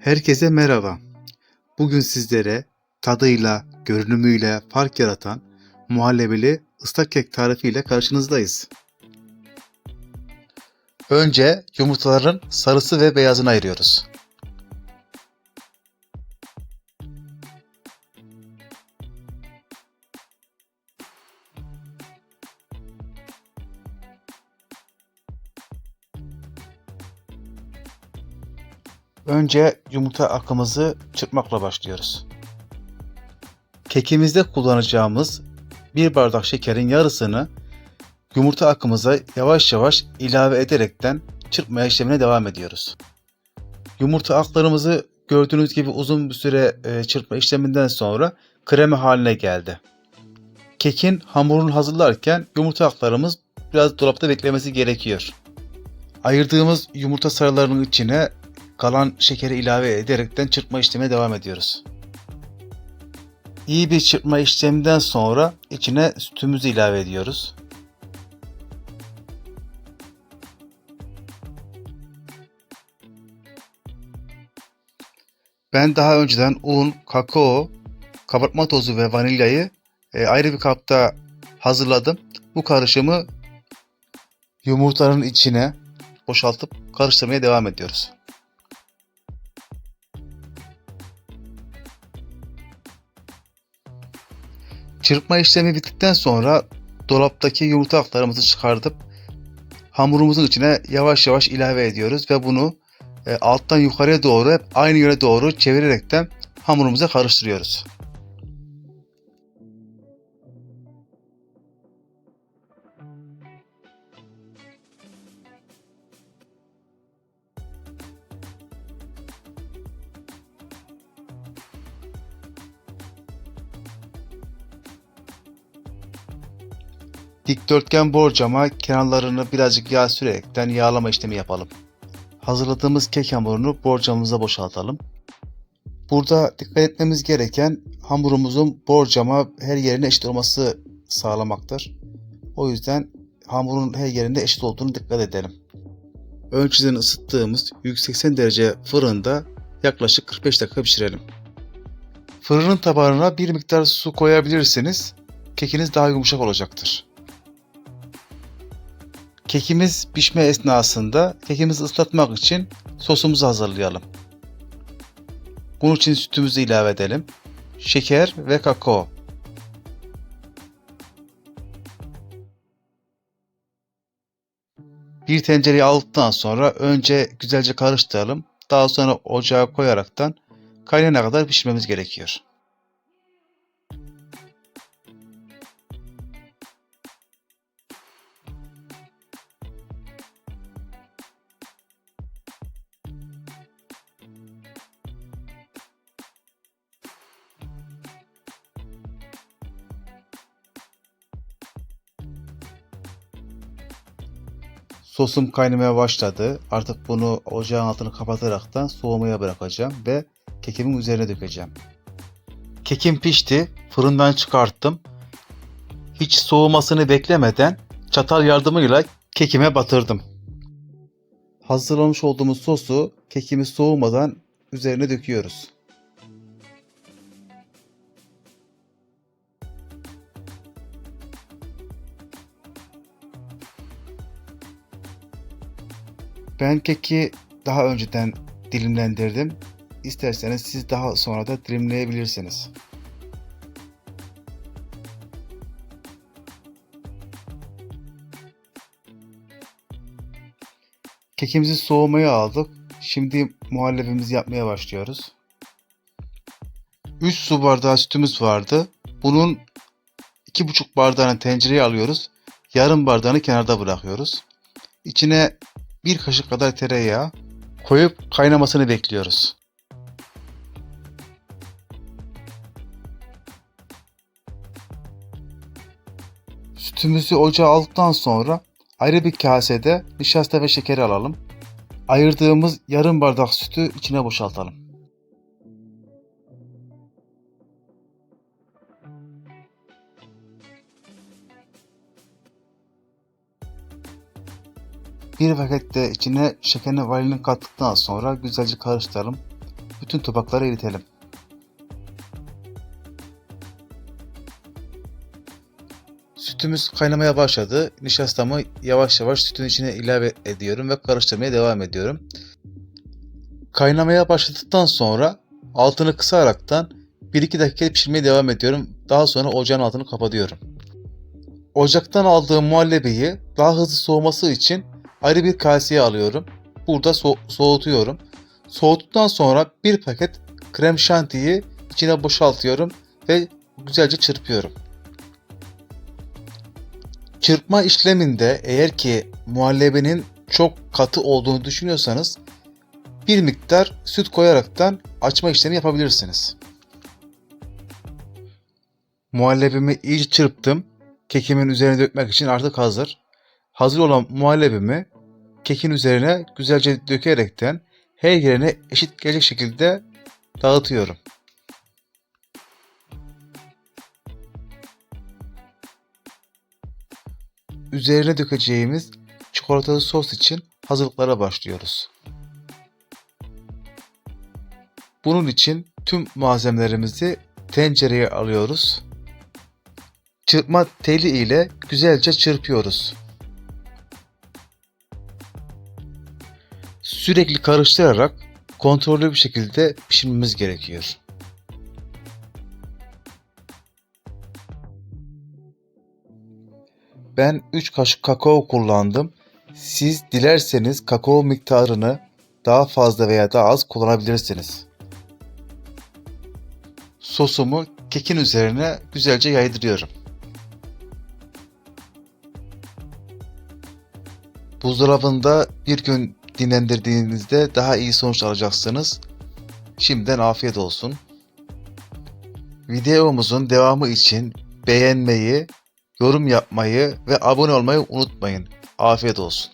Herkese merhaba. Bugün sizlere tadıyla, görünümüyle fark yaratan muhallebili ıslak kek tarifiyle karşınızdayız. Önce yumurtaların sarısı ve beyazını ayırıyoruz. Önce yumurta akımızı çırpmakla başlıyoruz. Kekimizde kullanacağımız bir bardak şekerin yarısını yumurta akımıza yavaş yavaş ilave ederekten çırpma işlemine devam ediyoruz. Yumurta aklarımızı gördüğünüz gibi uzun bir süre e, çırpma işleminden sonra kremi haline geldi. Kekin hamurunu hazırlarken yumurta aklarımız biraz dolapta beklemesi gerekiyor. Ayırdığımız yumurta sarılarının içine kalan şekeri ilave ederekten çırpma işlemine devam ediyoruz. İyi bir çırpma işleminden sonra içine sütümüzü ilave ediyoruz. Ben daha önceden un, kakao, kabartma tozu ve vanilyayı e, ayrı bir kapta hazırladım. Bu karışımı yumurtanın içine boşaltıp karıştırmaya devam ediyoruz. Çırpma işlemi bittikten sonra dolaptaki yumurta aklarımızı çıkartıp hamurumuzun içine yavaş yavaş ilave ediyoruz ve bunu e, alttan yukarıya doğru hep aynı yöne doğru çevirerekten hamurumuza karıştırıyoruz. Dikdörtgen borcama kenarlarını birazcık yağ sürerekten yağlama işlemi yapalım. Hazırladığımız kek hamurunu borcamımıza boşaltalım. Burada dikkat etmemiz gereken hamurumuzun borcama her yerine eşit olması sağlamaktır. O yüzden hamurun her yerinde eşit olduğunu dikkat edelim. Önceden ısıttığımız 180 derece fırında yaklaşık 45 dakika pişirelim. Fırının tabanına bir miktar su koyabilirsiniz. Kekiniz daha yumuşak olacaktır. Kekimiz pişme esnasında kekimizi ıslatmak için sosumuzu hazırlayalım. Bunun için sütümüzü ilave edelim. Şeker ve kakao. Bir tencereye aldıktan sonra önce güzelce karıştıralım. Daha sonra ocağa koyaraktan kaynana kadar pişirmemiz gerekiyor. Sosum kaynamaya başladı. Artık bunu ocağın altını kapataraktan soğumaya bırakacağım ve kekimin üzerine dökeceğim. Kekim pişti. Fırından çıkarttım. Hiç soğumasını beklemeden çatal yardımıyla kekime batırdım. Hazırlamış olduğumuz sosu kekimiz soğumadan üzerine döküyoruz. Ben keki daha önceden dilimlendirdim. İsterseniz siz daha sonra da dilimleyebilirsiniz. Kekimizi soğumaya aldık. Şimdi muhallebimizi yapmaya başlıyoruz. 3 su bardağı sütümüz vardı. Bunun 2,5 bardağını tencereye alıyoruz. Yarım bardağını kenarda bırakıyoruz. İçine bir kaşık kadar tereyağı koyup kaynamasını bekliyoruz. Sütümüzü ocağa aldıktan sonra ayrı bir kasede nişasta ve şekeri alalım. Ayırdığımız yarım bardak sütü içine boşaltalım. Bir paket de içine şekerini vanilin kattıktan sonra güzelce karıştıralım. bütün tabaklara eritelim. Sütümüz kaynamaya başladı. Nişastamı yavaş yavaş sütün içine ilave ediyorum ve karıştırmaya devam ediyorum. Kaynamaya başladıktan sonra altını kısaraktan 1-2 dakika pişirmeye devam ediyorum. Daha sonra ocağın altını kapatıyorum. Ocaktan aldığım muhallebiyi daha hızlı soğuması için ayrı bir kaseye alıyorum. Burada so- soğutuyorum. Soğuttuktan sonra bir paket krem şantiyi içine boşaltıyorum ve güzelce çırpıyorum. Çırpma işleminde eğer ki muhallebinin çok katı olduğunu düşünüyorsanız bir miktar süt koyaraktan açma işlemi yapabilirsiniz. Muhallebimi iyice çırptım. Kekimin üzerine dökmek için artık hazır. Hazır olan muhallebimi kekin üzerine güzelce dökerekten her yerine eşit gelecek şekilde dağıtıyorum. Üzerine dökeceğimiz çikolatalı sos için hazırlıklara başlıyoruz. Bunun için tüm malzemelerimizi tencereye alıyoruz. Çırpma teli ile güzelce çırpıyoruz. Sürekli karıştırarak kontrollü bir şekilde pişirmemiz gerekiyor. Ben 3 kaşık kakao kullandım. Siz dilerseniz kakao miktarını daha fazla veya daha az kullanabilirsiniz. Sosumu kekin üzerine güzelce yaydırıyorum. Buzdolabında bir gün dinlendirdiğinizde daha iyi sonuç alacaksınız. Şimdiden afiyet olsun. Videomuzun devamı için beğenmeyi, yorum yapmayı ve abone olmayı unutmayın. Afiyet olsun.